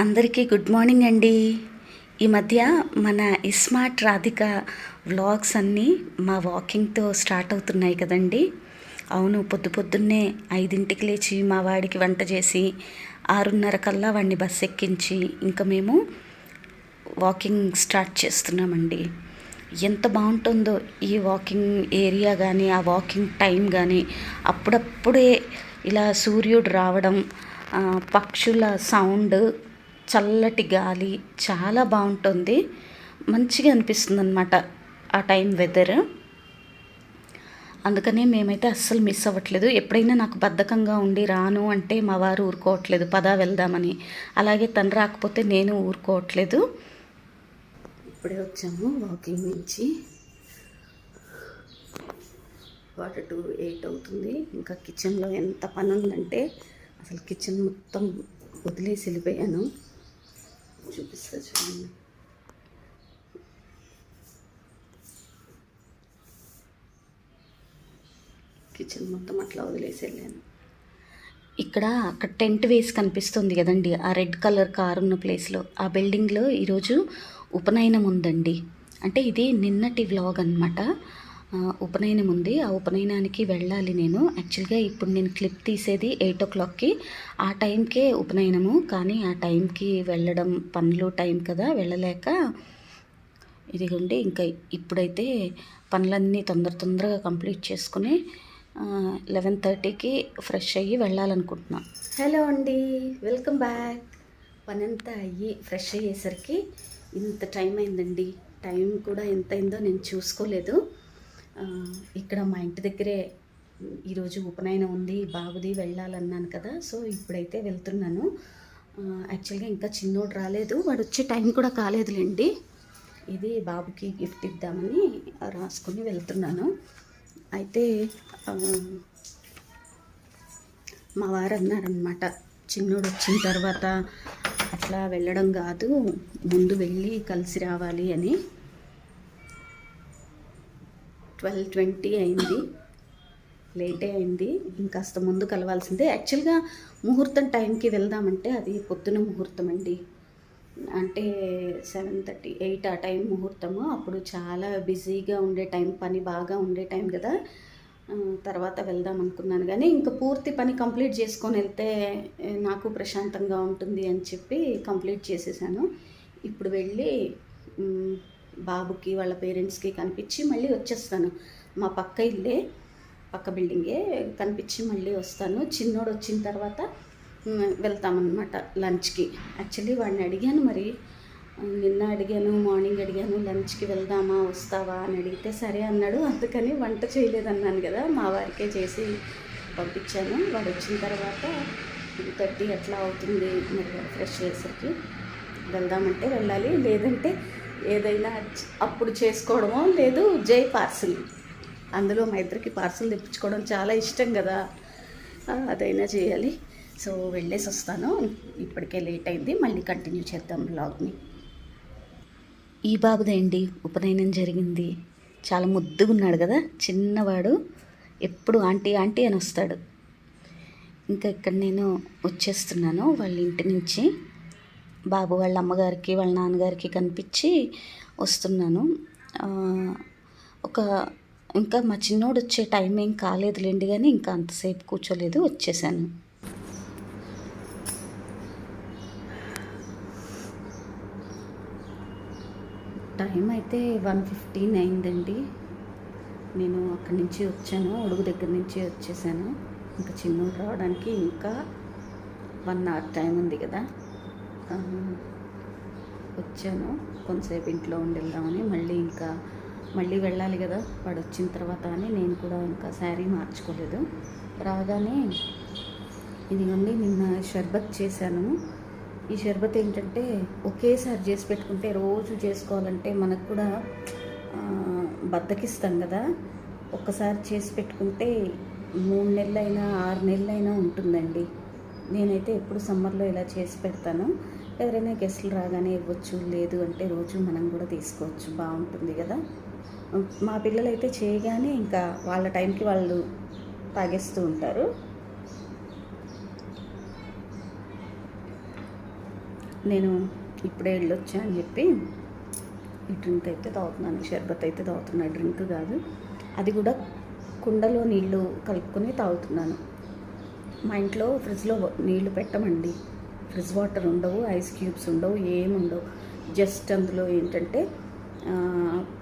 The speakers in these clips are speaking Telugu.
అందరికీ గుడ్ మార్నింగ్ అండి. ఈ మధ్య మన ఇస్మార్ట్ రాధిక వ్లాగ్స్ అన్నీ మా వాకింగ్తో స్టార్ట్ అవుతున్నాయి కదండి. అవును పొద్దు పొద్దున్నే ఐదింటికి లేచి మా వాడికి వంట చేసి ఆరున్నర కల్లా వాడిని బస్ ఎక్కించి ఇంకా మేము వాకింగ్ స్టార్ట్ చేస్తున్నామండి. ఎంత బాగుంటుందో ఈ వాకింగ్ ఏరియా కానీ ఆ వాకింగ్ టైం కానీ అప్పుడప్పుడే ఇలా సూర్యుడు రావడం పక్షుల సౌండ్ చల్లటి గాలి చాలా బాగుంటుంది. మంచిగా అనిపిస్తుంది అనమాట ఆ టైం వెదర్. అందుకనే మేమైతే అస్సలు మిస్ అవ్వట్లేదు. ఎప్పుడైనా నాకు బద్ధకంగా ఉండి రాను అంటే మా వారు ఊరుకోవట్లేదు పదా వెళ్దామని. అలాగే తను రాకపోతే నేను ఊరుకోవట్లేదు. ఇప్పుడే వచ్చాము వాకింగ్ నుంచి. వాటర్ టూ ఎయిట్ అవుతుంది. ఇంకా కిచెన్లో ఎంత పని ఉందంటే అసలు కిచెన్ మొత్తం వదిలేసి వెళ్ళిపోయాను. చూపిస్తా చూడండి. కిచెన్ మొత్తం అట్లా వదిలేసి వెళ్ళాను ఇక్కడ అక్కడ టెంట్ వేసి కనిపిస్తుంది కదండి ఆ రెడ్ కలర్ కార్ ఉన్న ప్లేస్లో ఆ బిల్డింగ్లో ఈరోజు ఉపనయనం ఉందండి. అంటే ఇది నిన్నటి వ్లాగ్ అనమాట ఉపనయనం ఉంది. ఆ ఉపనయనానికి వెళ్ళాలి నేను. యాక్చువల్గా ఇప్పుడు నేను క్లిప్ తీసేది ఎయిట్ ఓ క్లాక్కి. ఆ టైంకే ఉపనయనము. కానీ ఆ టైంకి వెళ్ళడం పనులు టైం కదా వెళ్ళలేక ఇదిగోండి ఇంకా ఇప్పుడైతే పనులన్నీ తొందర తొందరగా కంప్లీట్ చేసుకుని లెవెన్ థర్టీకి ఫ్రెష్ అయ్యి వెళ్ళాలనుకుంటున్నా. హలో అండి వెల్కమ్ బ్యాక్. పని అంతా అయ్యి ఫ్రెష్ అయ్యేసరికి ఇంత టైం అయిందండి. టైం కూడా ఎంత అయిందో నేను చూసుకోలేదు. ఇక్కడ మా ఇంటి దగ్గరే ఈరోజు ఉపనయనం ఉంది బాబుది వెళ్ళాలన్నాను కదా సో ఇప్పుడైతే వెళ్తున్నాను. యాక్చువల్గా ఇంకా చిన్నోడు రాలేదు వాడు వచ్చే టైం కూడా కాలేదులేండి. ఇది బాబుకి గిఫ్ట్ ఇద్దామని రాసుకుని వెళ్తున్నాను. అయితే మా వారు అన్నారనమాట చిన్నోడు వచ్చిన తర్వాత అట్లా వెళ్ళడం కాదు ముందు వెళ్ళి కలిసి రావాలి అని. ట్వెల్వ్ ట్వంటీ అయింది. లేటే అయింది. ఇంకాస్త ముందు కలవాల్సిందే. యాక్చువల్గా ముహూర్తం టైంకి వెళ్దామంటే అది పొద్దున ముహూర్తం అండి. అంటే సెవెన్ థర్టీ ఎయిట్ ఆ టైం ముహూర్తము. అప్పుడు చాలా బిజీగా ఉండే టైం పని బాగా ఉండే టైం కదా. తర్వాత వెళ్దాం అనుకున్నాను. కానీ ఇంకా పూర్తి పని కంప్లీట్ చేసుకొని వెళ్తే నాకు ప్రశాంతంగా ఉంటుంది అని చెప్పి కంప్లీట్ చేసేసాను. ఇప్పుడు వెళ్ళి బాబుకి వాళ్ళ పేరెంట్స్కి కనిపించి మళ్ళీ వచ్చేస్తాను. మా పక్క ఇల్లే పక్క బిల్డింగే కనిపించి మళ్ళీ వస్తాను. చిన్నోడు వచ్చిన తర్వాత వెళ్తామన్నమాట లంచ్కి. యాక్చువల్లీ వాడిని అడిగాను మరి నిన్న అడిగాను మార్నింగ్ అడిగాను లంచ్కి వెళ్దామా వస్తావా అని అడిగితే సరే అన్నాడు. అందుకని వంట చేయలేదన్నాను కదా మా వారికే చేసి పంపించాను. వాడు వచ్చిన తర్వాత టూ థర్టీ అట్లా అవుతుంది మరి ఫ్రెష్ చేసరికి వెళ్దామంటే వెళ్ళాలి లేదంటే ఏదైనా అప్పుడు చేసుకోవడమో లేదు జై పార్సిల్. అందులో మా ఇద్దరికి పార్సిల్ తెప్పించుకోవడం చాలా ఇష్టం కదా. అదైనా చేయాలి. సో వెళ్ళేసి వస్తాను. ఇప్పటికే లేట్ అయింది. మళ్ళీ కంటిన్యూ చేద్దాం బ్లాగ్ని. ఈ బాబుదే అండి ఉపనయనం జరిగింది. చాలా ముద్దుగా ఉన్నాడు కదా. చిన్నవాడు. ఎప్పుడు ఆంటీ ఆంటీ అని వస్తాడు. ఇంకా ఇక్కడ నేను వచ్చేస్తున్నాను వాళ్ళ ఇంటి నుంచి. బాబు వాళ్ళ అమ్మగారికి వాళ్ళ నాన్నగారికి కనిపించి వస్తున్నాను. ఒక ఇంకా మా చిన్నోడు వచ్చే టైం ఏం కాలేదులేండి కానీ ఇంకా అంతసేపు కూర్చోలేదు వచ్చేసాను. టైం అయితే వన్ ఫిఫ్టీన్ అయిందండి. నేను అక్కడి నుంచి వచ్చాను ఉడుగు దగ్గర నుంచి వచ్చేసాను. ఇంకా చిన్నోడు రావడానికి ఇంకా వన్ అవర్ టైం ఉంది కదా. వచ్చాను. కొంతసేపు ఇంట్లో ఉండి వెళ్దామని మళ్ళీ ఇంకా మళ్ళీ వెళ్ళాలి కదా. వాడు వచ్చిన తర్వాత అని నేను కూడా ఇంకా శారీ మార్చుకోలేదు. రాగానే ఇదిగోండి నిన్న షర్బత్ చేశాను. ఈ షర్బత్ ఏంటంటే ఒకేసారి చేసి పెట్టుకుంటే రోజు చేసుకోవాలంటే మనకు కూడా బద్దకిస్తాం కదా. ఒక్కసారి చేసి పెట్టుకుంటే మూడు నెలలైనా ఆరు నెలలైనా ఉంటుందండి. నేనైతే ఎప్పుడు సమ్మర్లో ఇలా చేసి పెడతాను. ఎవరైనా గెస్ట్లు రాగానే ఇవ్వచ్చు లేదు అంటే రోజు మనం కూడా తీసుకోవచ్చు బాగుంటుంది కదా. మా పిల్లలు అయితే చేయగానే ఇంకా వాళ్ళ టైంకి వాళ్ళు తాగేస్తూ ఉంటారు. నేను ఇప్పుడే వెళ్ళొచ్చా అని చెప్పి ఈ డ్రింక్ అయితే తాగుతున్నాను షర్బత్ అయితే తాగుతున్నా డ్రింక్ కాదు. అది కూడా కుండలో నీళ్ళు కలుపుకొని తాగుతున్నాను. మా ఇంట్లో ఫ్రిడ్జ్లో నీళ్ళు పెట్టమండి. ఫ్రిడ్జ్ వాటర్ ఉండవు ఐస్ క్యూబ్స్ ఉండవు ఏమి ఉండవు. జస్ట్ అందులో ఏంటంటే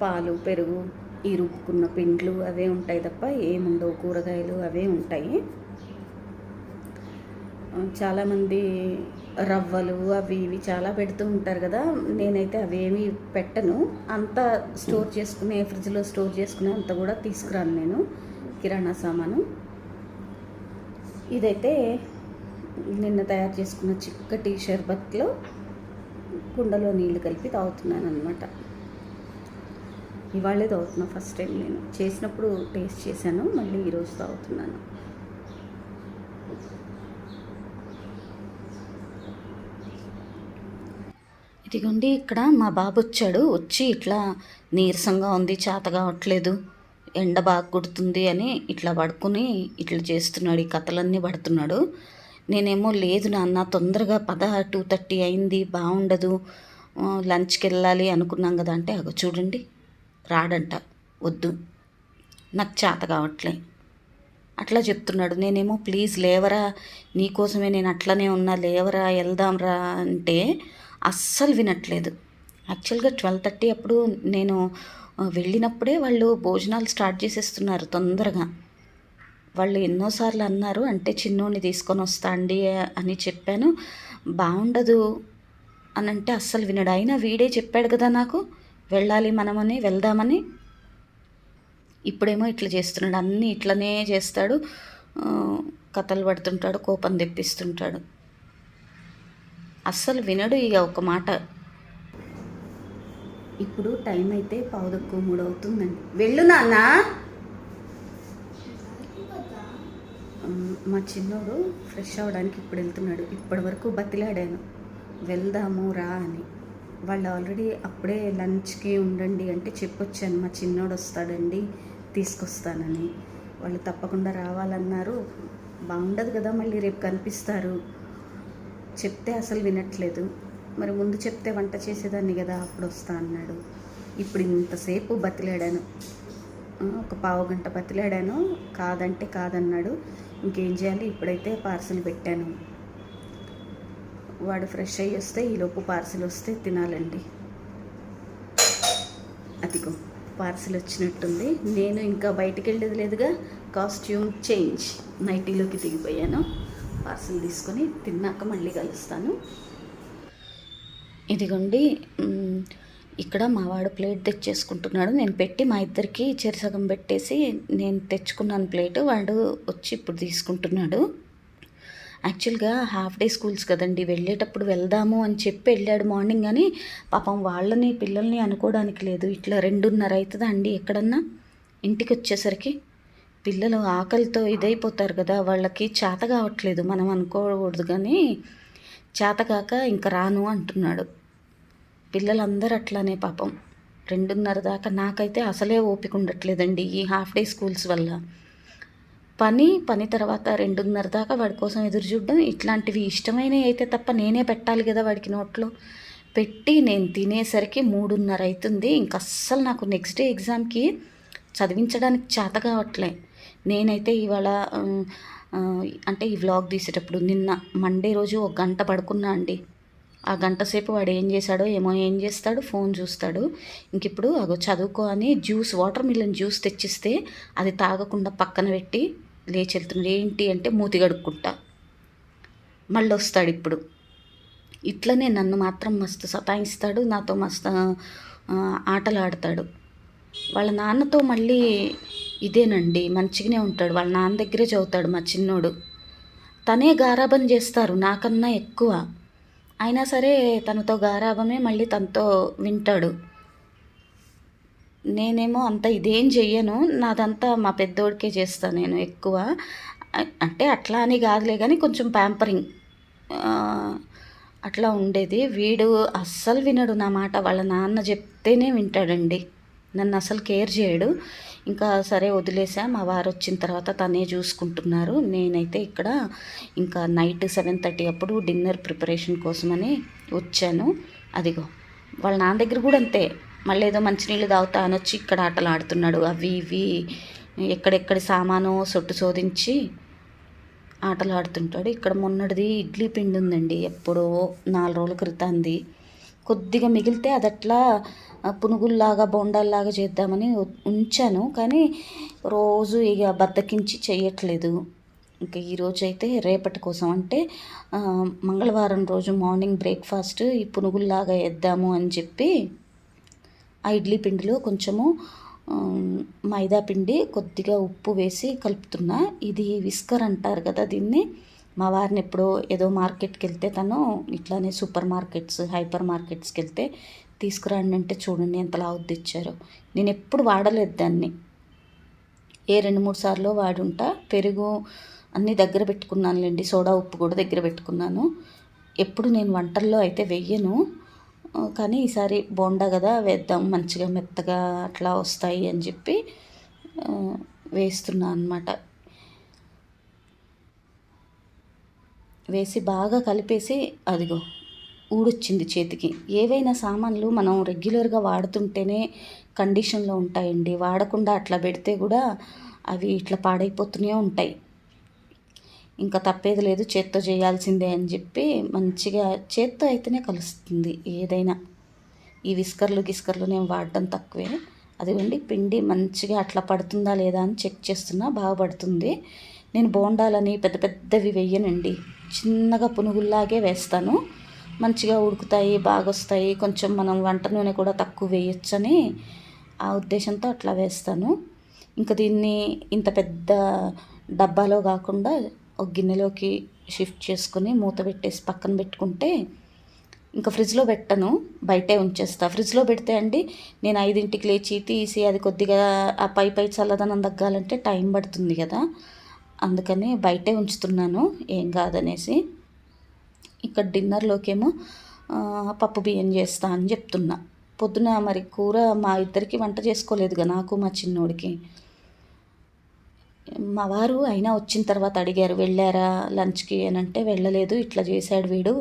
పాలు పెరుగు ఈ రుబ్బుకున్న పిండ్లు అవే ఉంటాయి తప్ప ఏముండవు కూరగాయలు అవే ఉంటాయి. చాలామంది రవ్వలు అవి ఇవి చాలా పెడుతూ ఉంటారు కదా. నేనైతే అవేమి పెట్టను. అంత స్టోర్ చేసుకునే ఫ్రిడ్జ్లో స్టోర్ చేసుకునే అంత కూడా తీసుకురాను నేను. కిరాణా సామాను. ఇదైతే నిన్న తయారు చేసుకున్న చిక్కటి షర్బత్లో కుండలో నీళ్ళు కలిపి తాగుతున్నాను అనమాట ఇవాళే తాగుతున్నా ఫస్ట్ టైం నేను. చేసినప్పుడు టేస్ట్ చేశాను మళ్ళీ ఈరోజు తాగుతున్నాను. ఇదిగోండి ఇక్కడ మా బాబు వచ్చాడు. వచ్చి ఇట్లా నీరసంగా ఉంది చేత కావట్లేదు ఎండ బాగా కుడుతుంది అని ఇట్లా పడుకుని ఇట్లా చేస్తున్నాడు ఈ కథలన్నీ పడుతున్నాడు. నేనేమో లేదు నాన్న తొందరగా పద టూ థర్టీ అయింది బాగుండదు లంచ్కి వెళ్ళాలి అనుకున్నాం కదా అంటే అగో చూడండి రాడంట వద్దు నాకు చేత కావట్లే. అట్లా చెప్తున్నాడు. నేనేమో ప్లీజ్ లేవరా నీకోసమే నేను అట్లనే ఉన్నా లేవరా వెళ్దాంరా అంటే అస్సలు వినట్లేదు. యాక్చువల్గా ట్వెల్వ్ థర్టీ అప్పుడు నేను వెళ్ళినప్పుడే వాళ్ళు భోజనాలు స్టార్ట్ చేసేస్తున్నారు తొందరగా. వాళ్ళు ఎన్నోసార్లు అన్నారు అంటే చిన్నోడిని తీసుకొని వస్తా అండి అని చెప్పాను. బాగుండదు అని అంటే అస్సలు వినడు. అయినా వీడే చెప్పాడు కదా నాకు వెళ్ళాలి మనమని వెళ్దామని. ఇప్పుడేమో ఇట్లా చేస్తున్నాడు. అన్నీ ఇట్లనే చేస్తాడు. కథలు పడుతుంటాడు కోపం తెప్పిస్తుంటాడు. అస్సలు వినడు ఇక ఒక మాట. ఇప్పుడు టైం అయితే పావుదక్కు మూడు అవుతుందండి వెళ్ళు నాన్నా! మా చిన్నోడు ఫ్రెష్ అవ్వడానికి ఇప్పుడు వెళ్తున్నాడు. ఇప్పటి వరకు బతిలాడాను. వెళ్దాము రా అని. వాళ్ళు ఆల్రెడీ అప్పుడే లంచ్కి ఉండండి అంటే చెప్పొచ్చాను. మా చిన్నోడు వస్తాడండి తీసుకొస్తానని. వాళ్ళు తప్పకుండా రావాలన్నారు. బాగుండదు కదా మళ్ళీ రేపు కనిపిస్తారు. చెప్తే అసలు వినట్లేదు. మరి ముందు చెప్తే వంట చేసేదాన్ని కదా అప్పుడు వస్తా అన్నాడు. ఇప్పుడు ఇంతసేపు బతిలాడాను. ఒక పావు గంట బతిలాడాను. కాదంటే కాదన్నాడు. ఇంకేం చేయాలి? ఇప్పుడైతే పార్సిల్ పెట్టాను. వాడు ఫ్రెష్ అయ్యి వస్తే ఈలోపు పార్సిల్ వస్తే తినాలండి. అదిగో పార్సిల్ వచ్చినట్టుంది. నేను ఇంకా బయటికి వెళ్ళేది లేదుగా కాస్ట్యూమ్ చేంజ్. నైటీలోకి దిగిపోయాను. పార్సిల్ తీసుకొని తిన్నాక మళ్ళీ కలుస్తాను. ఇదిగోండి ఇక్కడ మావాడు ప్లేట్ తెచ్చేసుకుంటున్నాడు. నేను పెట్టి మా ఇద్దరికి చెరిసగం పెట్టేసి నేను తెచ్చుకున్నాను ప్లేట్. వాడు వచ్చి ఇప్పుడు తీసుకుంటున్నాడు. యాక్చువల్గా హాఫ్ డే స్కూల్స్ కదండి. వెళ్ళేటప్పుడు వెళ్దాము అని చెప్పి వెళ్ళాడు మార్నింగ్ అని. పాపం వాళ్ళని పిల్లల్ని అనుకోవడానికి లేదు. ఇట్లా రెండున్నర అవుతుందా అండి ఎక్కడన్నా? ఇంటికి వచ్చేసరికి పిల్లలు ఆకలితో ఇదైపోతారు కదా. వాళ్ళకి చేత కావట్లేదు. మనం అనుకోకూడదు కానీ చేతకాక ఇంకా రాను అంటున్నాడు. పిల్లలందరూ అట్లానే పాపం. రెండున్నర దాకా నాకైతే అసలే ఓపిక ఉండట్లేదండి ఈ హాఫ్ డే స్కూల్స్ వల్ల. పని పని తర్వాత రెండున్నర దాకా వాడి కోసం ఎదురు చూడడం ఇట్లాంటివి ఇష్టమైనవి అయితే తప్ప నేనే పెట్టాలి కదా వాడికి నోట్లో. పెట్టి నేను తినేసరికి మూడున్నర అవుతుంది ఇంక అస్సలు నాకు నెక్స్ట్ డే ఎగ్జామ్కి చదివించడానికి చేత కావట్లే. నేనైతే ఇవాళ అంటే ఈ వ్లాగ్ తీసేటప్పుడు నిన్న మండే రోజు ఒక గంట పడుకున్నా అండి. ఆ గంట సేపు వాడు ఏం చేశాడో ఏమో ఏం చేస్తాడు ఫోన్ చూస్తాడు. ఇంక ఇప్పుడు అగో చదువుకో అని జ్యూస్ వాటర్ మిలన్ జ్యూస్ తెచ్చిస్తే అది తాగకుండా పక్కన పెట్టి లేచి వెళ్తున్నాడు. ఏంటి అంటే మూతి కడుక్కుంటా. మళ్ళీ వస్తాడు ఇప్పుడు. ఇట్లనే నన్ను మాత్రం మస్తు సతాయిస్తాడు నాతో మస్తు ఆటలు ఆడతాడు వాళ్ళ నాన్నతో మళ్ళీ ఇదేనండి మంచిగానే ఉంటాడు. వాళ్ళ నాన్న దగ్గరే చదువుతాడు మా చిన్నోడు. తనే గారాబం చేస్తారు నాకన్నా ఎక్కువ. అయినా సరే తనతో గారాభమే మళ్ళీ తనతో వింటాడు. నేనేమో అంత ఇదేం చెయ్యను. నాదంతా మా పెద్దోడికే చేస్తాను నేను ఎక్కువ. అంటే అట్లా అని కాదులే కానీ కొంచెం ప్యాంపరింగ్. అట్లా ఉండేది. వీడు అస్సలు వినడు నా మాట. వాళ్ళ నాన్న చెప్తేనే వింటాడండి. నన్ను అసలు కేర్ చేయడు. ఇంకా సరే వదిలేసా మా వారు వచ్చిన తర్వాత తనే చూసుకుంటున్నారు. నేనైతే ఇక్కడ ఇంకా నైట్ సెవెన్ థర్టీ అప్పుడు డిన్నర్ ప్రిపరేషన్ కోసమని వచ్చాను. అదిగో వాళ్ళ నాన్న దగ్గర కూడా అంతే. మళ్ళీ ఏదో మంచినీళ్ళు తాగుతా అని వచ్చి ఇక్కడ ఆటలు ఆడుతున్నాడు. అవి ఇవి ఎక్కడెక్కడి సామాను సొట్టు శోధించి ఆటలు ఆడుతుంటాడు. ఇక్కడ మొన్నటిది ఇడ్లీ పిండి ఉందండి. ఎప్పుడో నాలుగు రోజుల క్రితంది. కొద్దిగా మిగిలితే అది అట్లా పునుగుల్లాగా బొండాల్లాగా చేద్దామని ఉంచాను. కానీ రోజు ఇక బద్దకించి చేయట్లేదు ఇంకా ఈరోజు అయితే రేపటి కోసం అంటే మంగళవారం రోజు మార్నింగ్ బ్రేక్ఫాస్ట్ ఈ పునుగుల్లాగా వేద్దాము అని చెప్పి ఆ ఇడ్లీ పిండిలో కొంచెము మైదా పిండి కొద్దిగా ఉప్పు వేసి కలుపుతున్నా. ఇది విస్కర్ అంటారు కదా దీన్ని. మా వారిని ఎప్పుడో ఏదో మార్కెట్కి వెళ్తే తను ఇట్లానే సూపర్ మార్కెట్స్ హైపర్ మార్కెట్స్కి వెళ్తే తీసుకురండి అంటే చూడండి ఎంత లావుద్ది ఇచ్చారు నేను ఎప్పుడు వాడలేదు దాన్ని. ఏ రెండు మూడు సార్లు వాడుంటా. పెరుగు అన్నీ దగ్గర పెట్టుకున్నానులేండి సోడా ఉప్పు కూడా దగ్గర పెట్టుకున్నాను. ఎప్పుడు నేను వంటల్లో అయితే వెయ్యను. కానీ ఈసారి బోండా కదా వేద్దాం మంచిగా మెత్తగా అట్లా వస్తాయి అని చెప్పి వేస్తున్నా అనమాట వేసి బాగా కలిపేసి అదిగో ఊడొచ్చింది చేతికి. ఏవైనా సామాన్లు మనం రెగ్యులర్గా వాడుతుంటేనే కండిషన్లో ఉంటాయండి. వాడకుండా అట్లా పెడితే కూడా అవి ఇట్లా పాడైపోతూనే ఉంటాయి. ఇంకా తప్పేది లేదు చేత్తో చేయాల్సిందే అని చెప్పి మంచిగా చేత్తో అయితేనే కలుస్తుంది ఏదైనా. ఈ విస్కర్లు గిస్కర్లు నేను వాడటం తక్కువే. అదిగోండి పిండి మంచిగా అట్లా పడుతుందా లేదా అని చెక్ చేస్తున్నా బాగా పడుతుంది. నేను బోండాలని పెద్ద పెద్దవి వెయ్యనండి చిన్నగా పునుగుల్లాగే వేస్తాను. మంచిగా ఉడుకుతాయి బాగా వస్తాయి కొంచెం మనం వంట నూనె కూడా తక్కువ వేయొచ్చని ఆ ఉద్దేశంతో అట్లా వేస్తాను. ఇంకా దీన్ని ఇంత పెద్ద డబ్బాలో కాకుండా ఒక గిన్నెలోకి షిఫ్ట్ చేసుకుని మూత పెట్టేసి పక్కన పెట్టుకుంటే ఇంకా ఫ్రిడ్జ్లో పెట్టను బయటే ఉంచేస్తా. ఫ్రిడ్జ్లో పెడితే అండి నేను ఐదింటికి లేచి తీసి అది కొద్దిగా ఆ పై పై చల్లదనం తగ్గాలంటే టైం పడుతుంది కదా. అందుకని బయటే ఉంచుతున్నాను. ఏం కాదనేసి. ఇక్కడ డిన్నర్లోకేమో పప్పు బియ్యం చేస్తా అని చెప్తున్నా. పొద్దున మరి కూర మా ఇద్దరికి వంట చేసుకోలేదుగా నాకు మా చిన్నోడికి. మా వారు అయినా వచ్చిన తర్వాత అడిగారు వెళ్ళారా లంచ్కి? అని అంటే వెళ్ళలేదు ఇట్లా చేశాడు వీడు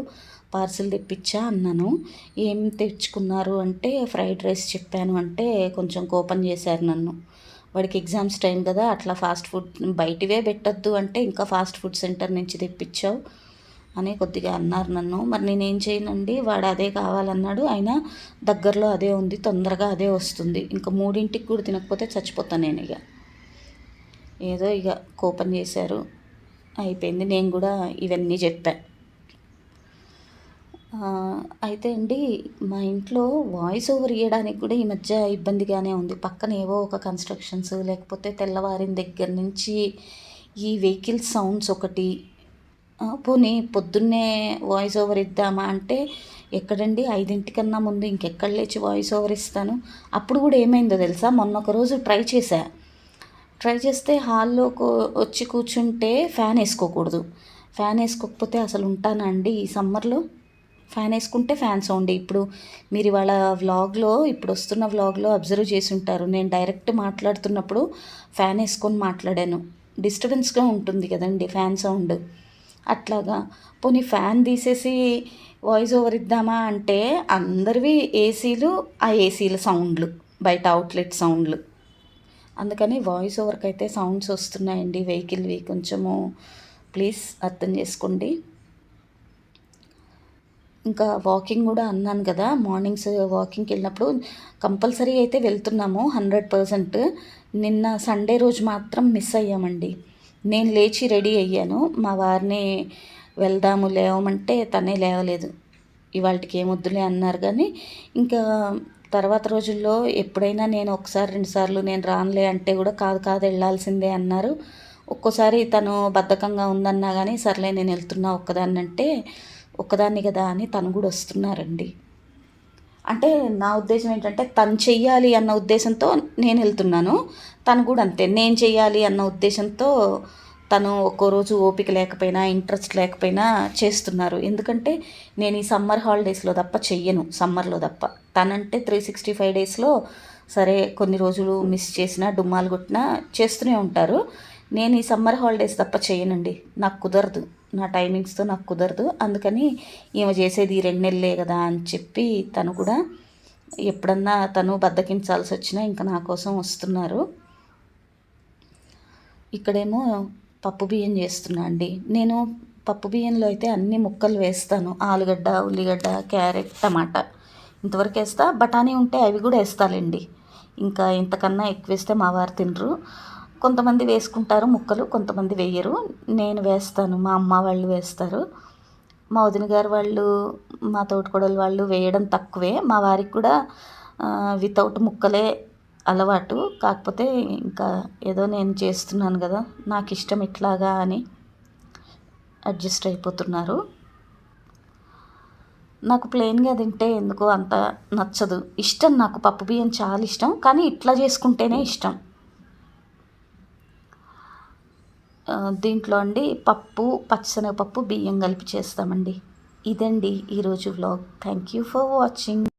పార్సిల్ తెప్పించా అన్నాను. ఏం తెచ్చుకున్నారు? అంటే ఫ్రైడ్ రైస్ చెప్పాను. అంటే కొంచెం కోపం చేశారు నన్ను. వాడికి ఎగ్జామ్స్ టైం కదా అట్లా ఫాస్ట్ ఫుడ్ బయటివే పెట్టద్దు అంటే ఇంకా ఫాస్ట్ ఫుడ్ సెంటర్ నుంచి తెప్పించావు అని కొద్దిగా అన్నారు నన్ను. మరి నేనేం చేయనండి వాడు అదే కావాలన్నాడు అయినా దగ్గరలో అదే ఉంది తొందరగా అదే వస్తుంది. ఇంకా మూడింటికి కూడా తినకపోతే చచ్చిపోతాను నేను ఇక. ఏదో ఇక కోపం చేశారు అయిపోయింది. నేను కూడా ఇవన్నీ చెప్పాను అయితే అండి మా ఇంట్లో వాయిస్ ఓవర్ ఇవ్వడానికి కూడా ఈ మధ్య ఇబ్బందిగానే ఉంది. పక్కన ఏవో ఒక కన్స్ట్రక్షన్స్ లేకపోతే తెల్లవారిన దగ్గర నుంచి ఈ వెహికల్ సౌండ్స్ ఒకటి పోనీ పొద్దున్నే వాయిస్ ఓవర్ ఇద్దామా అంటే ఎక్కడండి? ఐదింటికన్నా ముందు ఇంకెక్కడ లేచి వాయిస్ ఓవర్ ఇస్తాను? అప్పుడు కూడా ఏమైందో తెలుసా? మొన్న ఒక రోజు ట్రై చేశా. ట్రై చేస్తే హాల్లో వచ్చి కూర్చుంటే ఫ్యాన్ వేసుకోకూడదు. ఫ్యాన్ వేసుకోకపోతే అసలు ఉంటానా అండి ఈ సమ్మర్లో ఫ్యాన్ వేసుకుంటే ఫ్యాన్ సౌండ్ ఇప్పుడు మీరు ఇవాళ వ్లాగ్లో ఇప్పుడు వస్తున్న వ్లాగ్లో అబ్జర్వ్ చేసి ఉంటారు. నేను డైరెక్ట్ మాట్లాడుతున్నప్పుడు ఫ్యాన్ వేసుకొని మాట్లాడాను. డిస్టర్బెన్స్గా ఉంటుంది కదండి ఫ్యాన్ సౌండ్ అట్లాగా పోనీ ఫ్యాన్ తీసేసి వాయిస్ ఓవర్ ఇద్దామా అంటే అందరివి ఏసీలు ఆ ఏసీల సౌండ్లు బయట అవుట్లెట్ సౌండ్లు అందుకని వాయిస్ ఓవర్కి అయితే సౌండ్స్ వస్తున్నాయండి. వెహికల్వి కొంచెము ప్లీజ్ అర్థం చేసుకోండి. ఇంకా వాకింగ్ కూడా అన్నాను కదా మార్నింగ్స్ వాకింగ్కి వెళ్ళినప్పుడు కంపల్సరీ అయితే వెళ్తున్నాము హండ్రెడ్ పర్సెంట్ నిన్న సండే రోజు మాత్రం మిస్ అయ్యామండి. నేను లేచి రెడీ అయ్యాను. మా వారిని వెళ్దాము లేవమంటే తనే లేవలేదు. ఇవాళకి ఏమొద్దులే అన్నారు కానీ ఇంకా తర్వాత రోజుల్లో ఎప్పుడైనా నేను ఒకసారి రెండుసార్లు నేను రానులే అంటే కూడా కాదు కాదు వెళ్ళాల్సిందే అన్నారు. ఒక్కోసారి తను బద్ధకంగా ఉందన్నా కానీ సర్లే నేను వెళ్తున్నా ఒక్కదాన్నంటే అంటే ఒక్కదాన్ని కదా అని తను కూడా వస్తున్నారండి. అంటే నా ఉద్దేశం ఏంటంటే తను చెయ్యాలి అన్న ఉద్దేశంతో నేను వెళ్తున్నాను. తను కూడా అంతే నేను చెయ్యాలి అన్న ఉద్దేశంతో తను ఒక్కో రోజు ఓపిక లేకపోయినా ఇంట్రెస్ట్ లేకపోయినా చేస్తున్నారు. ఎందుకంటే నేను ఈ సమ్మర్ హాలిడేస్లో తప్ప చెయ్యను సమ్మర్లో తప్ప. తనంటే త్రీ సిక్స్టీ ఫైవ్ డేస్లో సరే కొన్ని రోజులు మిస్ చేసినా డుమ్మాలు కొట్టినా చేస్తూనే ఉంటారు. నేను ఈ సమ్మర్ హాలిడేస్ తప్ప చేయనండి నాకు కుదరదు. నా టైమింగ్స్తో నాకు కుదరదు. అందుకని ఈమె చేసేది ఈ రెండు నెలలే కదా అని చెప్పి తను కూడా ఎప్పుడన్నా తను బద్దకించాల్సి వచ్చినా ఇంకా నా కోసం వస్తున్నారు. ఇక్కడేమో పప్పు బియ్యం చేస్తున్నా అండి. నేను పప్పు బియ్యంలో అయితే అన్ని ముక్కలు వేస్తాను. ఆలుగడ్డ ఉల్లిగడ్డ క్యారెట్ టమాటా ఇంతవరకు వేస్తా. బఠానీ ఉంటే అవి కూడా వేస్తాలండి. ఇంకా ఇంతకన్నా ఎక్కువ వేస్తే మా వారు తినరు. కొంతమంది వేసుకుంటారు ముక్కలు కొంతమంది వేయరు. నేను వేస్తాను మా అమ్మ వాళ్ళు వేస్తారు. మా వదిన గారు వాళ్ళు మా తోటికోడలు వాళ్ళు వేయడం తక్కువే. మా వారికి కూడా వితౌట్ ముక్కలే అలవాటు. కాకపోతే ఇంకా ఏదో నేను చేస్తున్నాను కదా నాకు ఇష్టం ఇట్లాగా అని అడ్జస్ట్ అయిపోతున్నారు. నాకు ప్లెయిన్గా తింటే ఎందుకో అంత నచ్చదు. ఇష్టం నాకు పప్పు బియ్యం చాలా ఇష్టం కానీ ఇట్లా చేసుకుంటేనే ఇష్టం. దీంట్లో అండి పప్పు పచ్చనగపప్పు బియ్యం కలిపి చేస్తామండి. ఇదండి ఈరోజు vlog thank you for watching